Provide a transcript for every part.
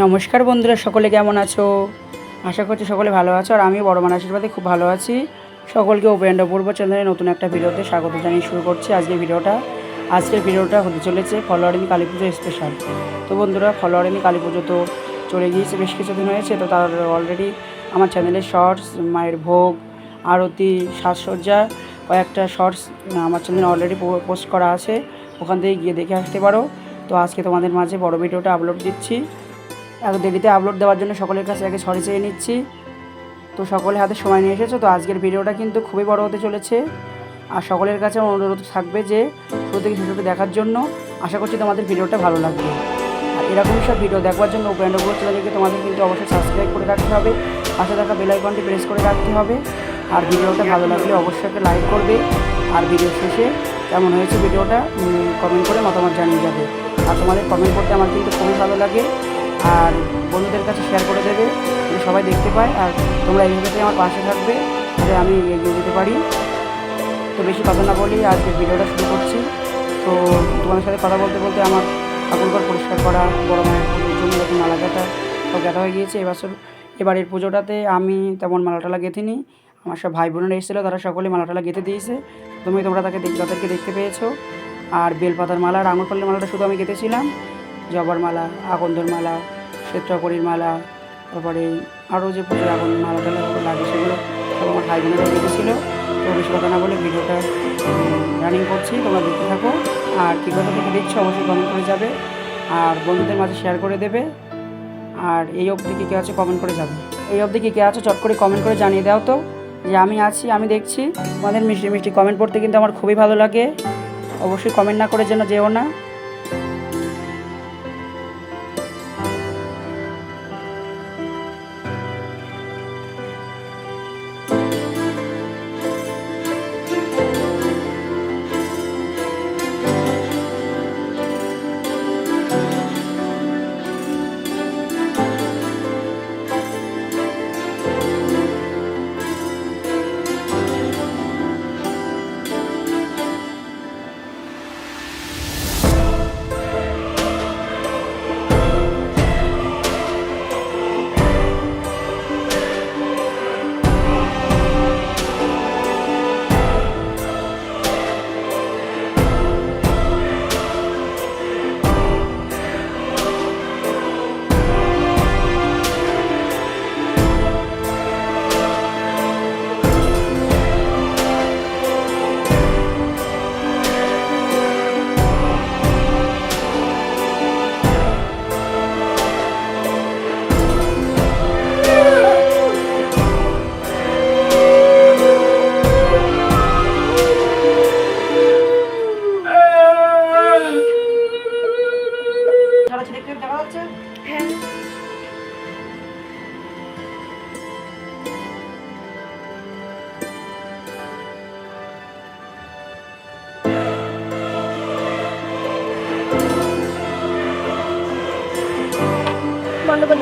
নমস্কার বন্ধুরা, সকলে কেমন আছো? আশা করছি সকলে ভালো আছো, আর আমিও বড় মান আশীর্বাদে খুব ভালো আছি। সকলকে ওপেন অপূর্ব চ্যানেলে নতুন একটা ভিডিওতে স্বাগত জানিয়ে শুরু করছি আজকের ভিডিওটা। আজকের ভিডিওটা হতে চলেছে ফলোয়ারিনি কালী পুজো স্পেশাল তো বন্ধুরা ফলোয়ারিনি কালী পুজো তো চলে গিয়েছে বেশ কিছুদিন হয়েছে, তো তার অলরেডি আমার চ্যানেলে শর্টস মায়ের ভোগ, আরতি, সাজসজ্জা, কয়েকটা শর্টস আমার চ্যানেলে অলরেডি পোস্ট করা আছে। ওখান থেকে গিয়ে দেখে আসতে পারো। তো আজকে তোমাদের মাঝে বড় ভিডিওটা আপলোড দিচ্ছি। দেরিতে আপলোড দেওয়ার জন্য সকলের কাছে আগে সরি চেয়ে নিচ্ছি। তো সকলে হাতে সময় নিয়ে এসেছ, তো আজকের ভিডিওটা কিন্তু খুবই বড় হতে চলেছে। আর সকলের কাছে অনুরোধ থাকবে যে, শুরু থেকে দেখার জন্য আশা করছি তোমাদের ভিডিওটা ভালো লাগবে। আর এরকম সব ভিডিও দেখবার জন্য উপেন্দ্র উপর চ্যানেলকে তোমাদের কিন্তু অবশ্যই সাবস্ক্রাইব করে রাখতে হবে। পাশে থাকা বেল আইকনটি প্রেস করে রাখতে হবে। আর ভিডিওটা ভালো লাগলে অবশ্যই একটা লাইক করবে। আর ভিডিও শেষে কেমন হয়েছে ভিডিওটা কমেন্ট করে মতামত জানিয়ে যাবে। আর তোমাদের কমেন্ট করতে আমার কিন্তু খুবই ভালো লাগে। আর বন্ধুদের কাছে শেয়ার করে দেবে সবাই দেখতে পায়। আর তোমরা এইভাবে আমার পাশে থাকবে যাতে আমি এগিয়ে যেতে পারি। তো বেশি কথা না বলেই আজকে ভিডিওটা শুরু করছি। তো তোমাদের সাথে কথা বলতে বলতে আমার ঠাকুরঘর পরিষ্কার করা, বড় মায়ের পুজোর জন্য যখন মালা গাঁথা, সব গাঁথা হয়ে গিয়েছে এবছর এবারের পুজোটাতে আমি তেমন মালা টালা গেঁথিনি। আমার সব ভাই বোনেরা এসেছিল, তারা সকলে মালা টালা গেঁথে দিয়েছে। তুমি তোমরা তাকে তাদেরকে দেখতে পেয়েছ। আর বেলপাতার মালা আর আঙুর ফলের মালাটা শুধু আমি গেঁথেছিলাম। জবার মালা, আকন্দর মালা, শ্বেতকরির মালা, তারপরে আরও যে পুজোর আগুন মালা টালা লাগে সেগুলো সব আমার ভাই বোনেরা গেঁথেছিল তো বেশি কথা না বলে ভিডিওটা রানিং করছি, তোমরা দেখতে থাকো। আর কী কথা থেকে দেখছ অবশ্যই কমেন্ট করে যাবে। আর বন্ধুদের মাঝে শেয়ার করে দেবে। আর এই অবধি কী কে আছে কমেন্ট করে যাবে। এই অবধি কী কে আছো চট করে কমেন্ট করে জানিয়ে দাও তো যে আমি আছি, আমি দেখছি। তোমাদের মিষ্টি মিষ্টি কমেন্ট পড়তে কিন্তু আমার খুবই ভালো লাগে। অবশ্যই কমেন্ট না করে যেন যেও না।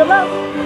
বন্ধ করে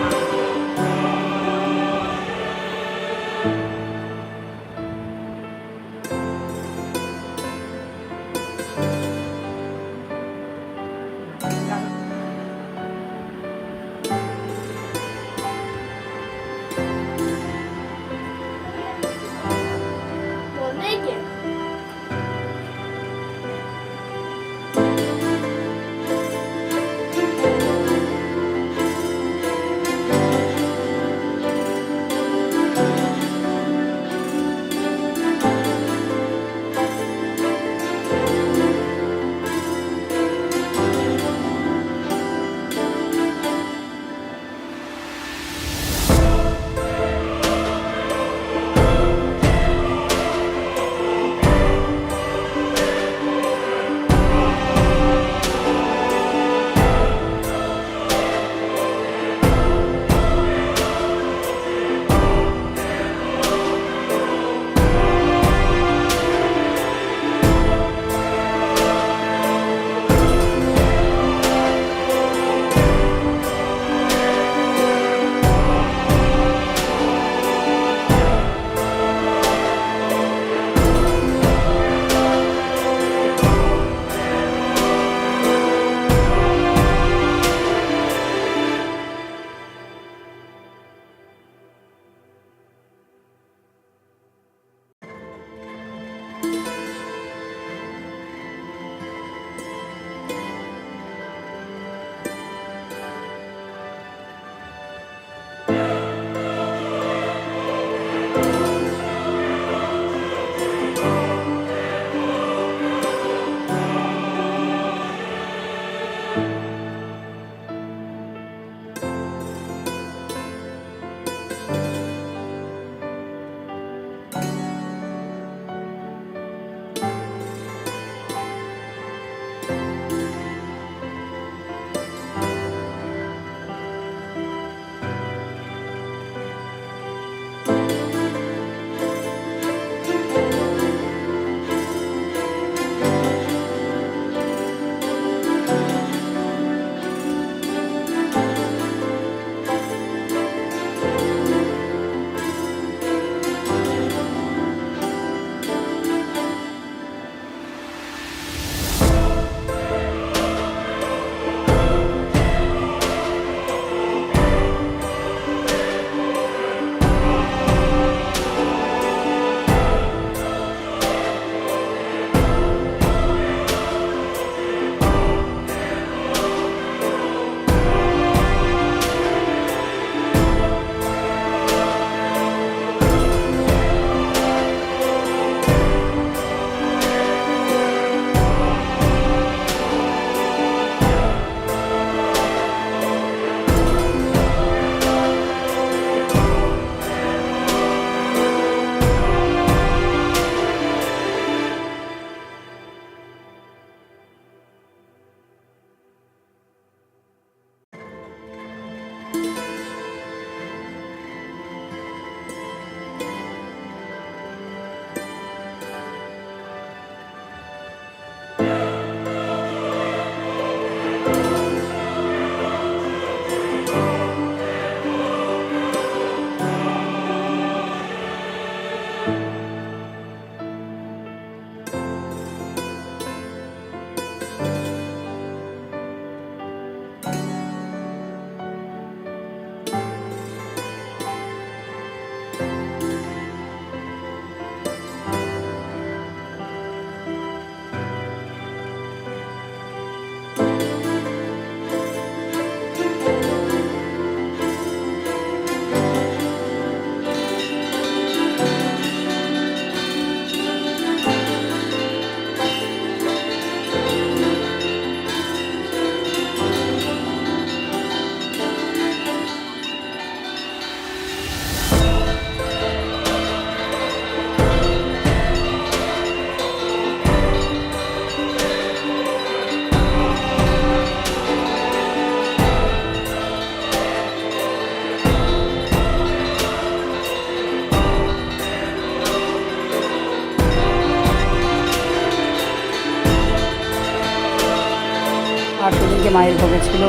আর সেদিনকে মায়ের ভোগে ছিল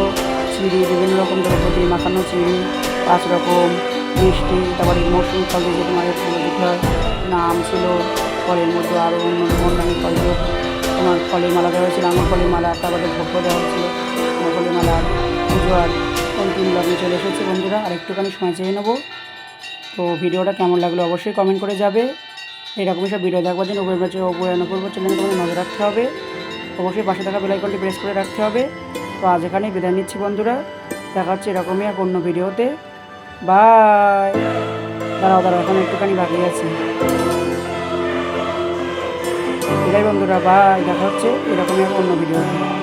চিড়ি বিভিন্ন রকম দ্রৌপদী মাখানো চিড়ি পাঁচ রকম মিষ্টি তারপরে মৌসুমি ফল যেটা মায়ের পুজো দিতে হয় নাম ছিল ফলের মধ্যে আরও অন্য অন্যান্য ফল তোমার ফলের মালা দেওয়া হয়েছিল আমার ফলের মালা তারপরে ভোগ দেওয়া হয়েছিল আঙুর ফলের মালা পুজো আর কোন অন্তিম লগ্নে চলে এসেছে বন্ধুরা আর একটুখানি সময় চেয়ে নেব তো ভিডিওটা কেমন লাগল অবশ্যই কমেন্ট করে যাবে এরকমই সব ভিডিও দেখবার জন্য উপরে উপরে অনুপূর্ব চ্যানেলে নজর রাখতে হবে অবশ্যই পাশে থাকা বেলাইকনটি প্রেস করে রাখতে হবে। তো আজ এখানেই বিদায় নিচ্ছি বন্ধুরা। দেখা হচ্ছে এরকমই এক অন্য ভিডিওতে। বাই দাঁড়াও দাঁড়াও, এখন একটুখানি বাকি আছে। বিদায় বন্ধুরা বাই দেখা হচ্ছে এরকমই এক অন্য ভিডিওতে।